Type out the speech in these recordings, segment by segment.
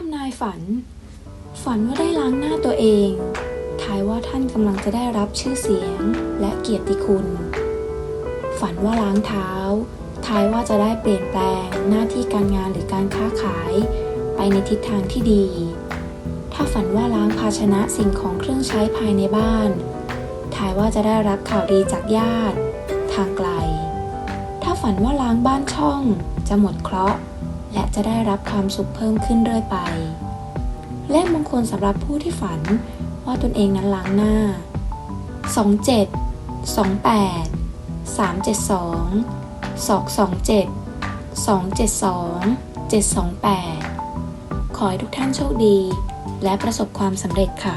ทำนายฝัน ฝันว่าได้ล้างหน้าตัวเอง ทายว่าท่านกำลังจะได้รับชื่อเสียงและเกียรติคุณ ฝันว่าล้างเท้า ทายว่าจะได้เปลี่ยนแปลงหน้าที่การงานหรือการค้าขาย ไปในทิศทางที่ดี ถ้าฝันว่าล้างภาชนะสิ่งของเครื่องใช้ภายในบ้าน ทายว่าจะได้รับข่าวดีจากญาติ ทางไกล ถ้าฝันว่าล้างบ้านช่อง จะหมดเคราะห์ และจะได้รับความสุขเพิ่มขึ้นเรื่อยไปเลขมงคลสำหรับผู้ที่ฝันว่าตนเองนั้นล้างหน้า 27 28 372 227 272 728 ขอให้ทุกท่านโชคดี และประสบความสำเร็จค่ะ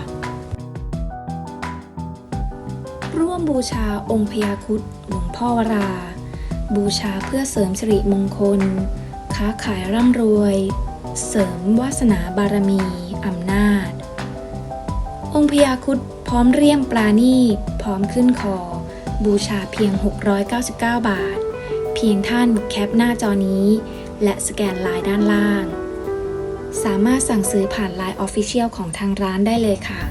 ร่วมบูชาองค์พญาครุดหลวงพ่อวรา บูชาเพื่อเสริมสิริมงคล ค้าขายร่ำรวย เสริมวาสนาบารมีอำนาจ องค์พญาคุดพร้อมเรียมปลาหนี้พร้อมขึ้นคอ บูชาเพียง 699 บาท เพียงท่านแคปหน้าจอนี้ และสแกนลายด้านล่าง สามารถสั่งซื้อผ่านไลน์ออฟฟิเชียลของทางร้านได้เลยค่ะ